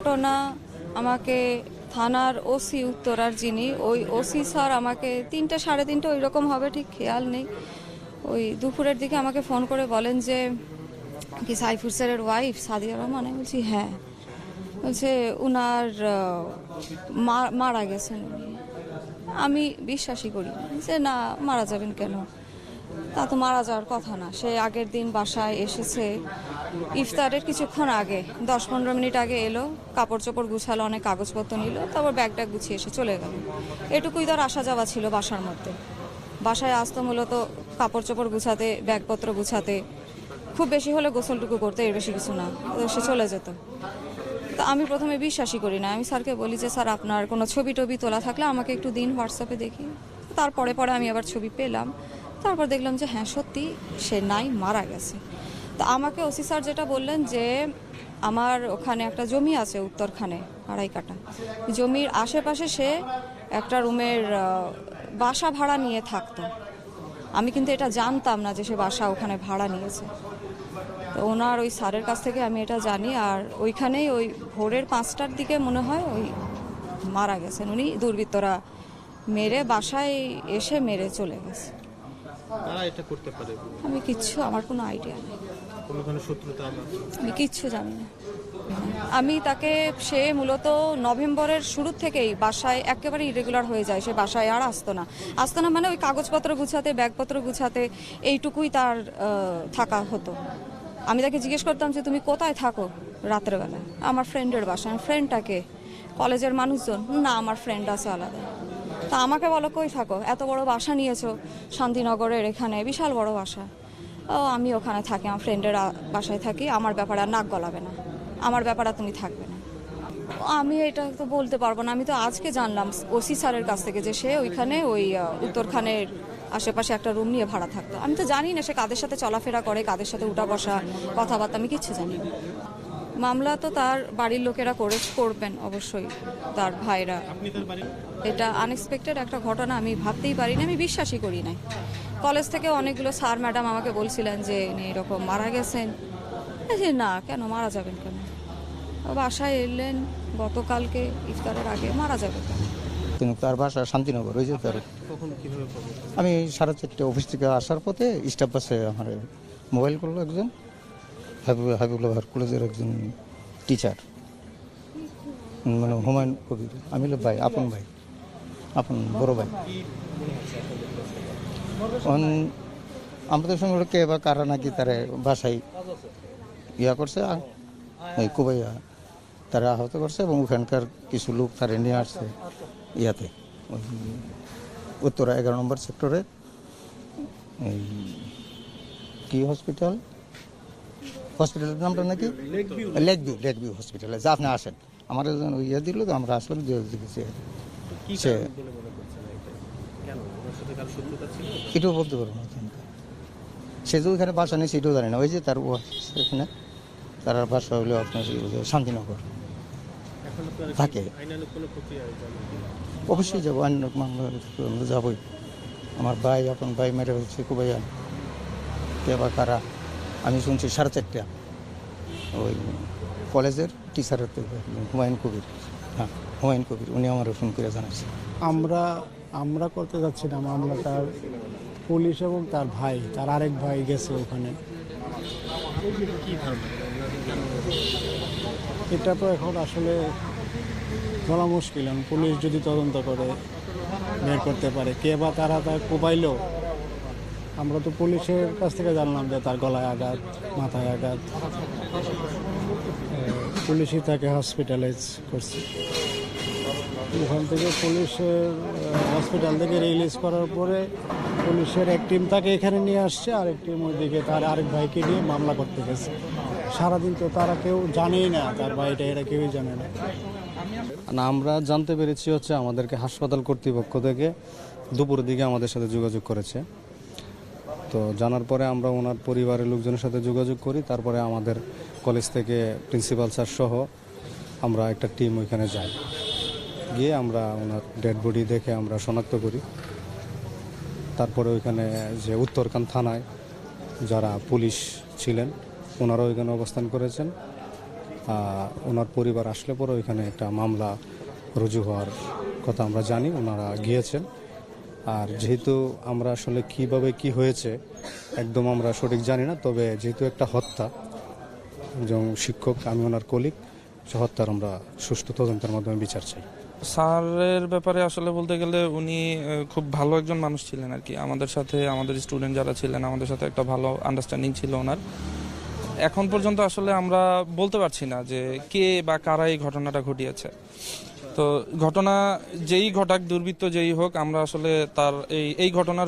ঘটনা আমাকে থানার ওসি উত্তরার যিনি, ওই ওসি স্যার আমাকে তিনটে, সাড়ে তিনটে ওই রকম হবে, ঠিক খেয়াল নেই। ওই দুপুরের দিকে আমাকে ফোন করে বলেন যে, কি সাইফুর স্যারের ওয়াইফ সাদিয়া রহমান? বলছি হ্যাঁ। বলছে, উনার মারা গেছেন আমি বিশ্বাসই করি যে না, মারা যাবেন কেন? তা তো মারা যাওয়ার কথা না। সে আগের দিন বাসায় এসেছে। ইফতারের কিছুক্ষণ আগে দশ পনেরো মিনিট আগে এলো কাপড় চোপড় গুছালো, অনেক কাগজপত্র নিল, তারপর ব্যাগটা গুছিয়ে এসে চলে গেল। এটুকুই তার আসা যাওয়া ছিল বাসার মধ্যে। বাসায় আসতো মূলত কাপড় চোপড় গুছাতে, ব্যাগপত্র গুছাতে। খুব বেশি হলে গোসলটুকু করতে এর বেশি কিছু না। সে চলে যেত। তা আমি প্রথমে বিশ্বাসই করি না। আমি স্যারকে বলি যে, স্যার, আপনার কোনো ছবি টবি তোলা থাকলে আমাকে একটু দিন হোয়াটসঅ্যাপে দেখি। তারপরে, পরে আমি আবার ছবি পেলাম। তারপর দেখলাম যে হ্যাঁ সত্যি সে নাই, মারা গেছে। তো আমাকে ওসি স্যার যেটা বললেন যে আমার ওখানে একটা জমি আছে উত্তরখানে, আড়াই কাটা জমির আশেপাশে সে একটা রুমের বাসা ভাড়া নিয়ে থাকতো। আমি কিন্তু এটা জানতাম না যে সে বাসা ওখানে ভাড়া নিয়েছে। তো ওনার ওই স্যারের কাছ থেকে আমি এটা জানি আর ওইখানেই ওই ভোরের পাঁচটার দিকে মনে হয় ওই মারা গেছেন। উনি দুর্বৃত্তরা মেরে বাসায় এসে মেরে চলে গেছে। কারা এটা করতে পারে। আমি কিচ্ছু আমার কোনো আইডিয়া নেই। কোনো ধরনের শত্রুতা আমি কিচ্ছু জানি না। আমি তাকে সে মূলত নভেম্বরের শুরু থেকেই বাসায় একেবারে ইরেগুলার হয়ে যায়। সে বাসায় আর আসতো না। আসতো না মানে ওই কাগজপত্র গুছাতে ব্যাগপত্র গুছাতে এইটুকুই তার থাকা হতো। আমি তাকে জিজ্ঞেস করতাম যে তুমি কোথায় থাকো রাত্রেবেলা আমার ফ্রেন্ডের বাসা। আমার ফ্রেন্ডটাকে কলেজের মানুষজন? না আমার ফ্রেন্ড আছে আলাদা। তা আমাকে বলো, কই থাকো? এত বড় বাসা নিয়েছো শান্তিনগরের এখানে, বিশাল বড় বাসা। ও, আমি ওখানে থাকি, আমার ফ্রেন্ডের বাসায় থাকি, আমার ব্যাপারে আর নাক গলাবে না। আমার ব্যাপারে তুমি থাকবে না। আমি এটা তো বলতে পারব না, আমি তো আজকে জানলাম ওসি স্যারের কাছ থেকে যে সে ওইখানে ওই উত্তরখানের আশেপাশে একটা রুম নিয়ে ভাড়া থাকতো। আমি তো জানি না সে কাদের সাথে চলাফেরা করে, কাদের সাথে উঠা বসা কথাবার্তা, আমি কিচ্ছু জানি না। মামলা তো তার বাড়ির লোকেরা করে করবেন অবশ্যই তার ভাইরা। এটা আনএক্সপেক্টেড একটা ঘটনা আমি ভাবতেই পারিনি আমি বিশ্বাসই করি নাই। কলেজ থেকে অনেকগুলো স্যার ম্যাডাম আমাকে বলছিলেন যে ইনি এরকম মারা গেছেন। যে না কেন মারা যাবেন কেন? বাসায় এলেন গতকালকে ইফতারের আগে মারা যাবে তার বাসা শান্তিনগর ওই যে তার কখন কীভাবে খবর আমি সাড়ে চারটে অফিস থেকে আসার পথে স্টাফ বাসে আমার মোবাইল করল একজন। হাবিবুল হাবিবুল্লাহ কলেজের একজন টিচার মানে হুমায়ুন কবির। আমি ভাই, আপন ভাই। আপন বড় ভাই। আমাদের সঙ্গে কে বা কারা নাকি তারা বাসায় ইয়া করছে ওই কুবাইয়া। তারা আহত করছে এবং ওখানকার কিছু লোক তারা নিয়ে আসছে ইয়াতে। উত্তরা এগারো নম্বর সেক্টরে। এই কি হসপিটাল হসপিটালের নামটা নাকি? লেক ভিউ লেক ভিউ হসপিটালে যা আপনি আসেন। আমার ইয়ে দিল তো আমরা আসলাম দেখেছি সে এটাও বলতে পারব না সে যে ওইখানে বাসা নেই সেটাও জানে না। ওই যে তার ও সেখানে তার বাসা হলো আপনার শান্তিনগর। থাকে? অবশ্যই যাব অন্য মামলা আমরা যাবোই। আমার ভাই আপন ভাই মেরে হচ্ছে কে বা কারা? আমি শুনছি সাড়ে চারটা। ওই কলেজের টিচারের হুমায়ুন কবির। হ্যাঁ হুমায়ুন কবির, উনি আমার ফোন করে জানাচ্ছে আমরা আমরা করতে যাচ্ছি না তার পুলিশ এবং তার ভাই, তার আরেক ভাই গেছে ওখানে। এটা তো এখন আসলে বলা মুশকিল পুলিশ যদি তদন্ত করে, বের করতে পারে, কে বা তারা তার কোবাইলো আমরা তো পুলিশের কাছ থেকে জানলাম যে তার গলায় আঘাত, মাথায় আঘাত। পুলিশই তাকে হসপিটালাইজ করছে। ওখান থেকে পুলিশের হসপিটাল থেকে রিলিজ করার পরে পুলিশের এক টিম তাকে এখানে নিয়ে আসছে আর এক টিম ওইদিকে তার আরেক ভাইকে নিয়ে মামলা করতে গেছে। সারাদিন তো তারা কেউ জানেই না, তার ভাইটা এরা কেউই জানে না। না, আমরা জানতে পেরেছি হচ্ছে আমাদেরকে হাসপাতাল কর্তৃপক্ষ থেকে দুপুরের দিকে আমাদের সাথে যোগাযোগ করেছে। তো জানার পরে আমরা ওনার পরিবারের লোকজনের সাথে যোগাযোগ করি, তারপরে আমাদের কলেজ থেকে প্রিন্সিপাল স্যার সহ আমরা একটা টিম ওইখানে যাই। গিয়ে আমরা ওনার ডেড বডি দেখে আমরা শনাক্ত করি। তারপরে ওইখানে যে উত্তরকান থানায় যারা পুলিশ ছিলেন ওনারা ওইখানে অবস্থান করেছেন। ওনার পরিবার আসলে পরে ওইখানে একটা মামলা রুজু হওয়ার কথা আমরা জানি, ওনারা গিয়েছেন। আর যেহেতু আমরা আসলে কীভাবে কি হয়েছে, একদম আমরা সঠিক জানি না, তবে যেহেতু একটা হত্যা, একজন শিক্ষক, আমি ওনার কলিগ হত্যার আমরা সুষ্ঠু তদন্তের মাধ্যমে বিচার চাই। স্যারের ব্যাপারে আসলে বলতে গেলে উনি খুব ভালো একজন মানুষ ছিলেন আর কি। আমাদের সাথে, আমাদের স্টুডেন্ট যারা ছিলেন, আমাদের সাথে একটা ভালো আন্ডারস্ট্যান্ডিং ছিল ওনার। এখন পর্যন্ত আসলে আমরা বলতে পারছি না যে কে বা কারা এই ঘটনাটা ঘটিয়েছে। তো ঘটনা যেই ঘটাক দুর্বৃত্ত যেই হোক আমরা আসলে তার এই এই ঘটনার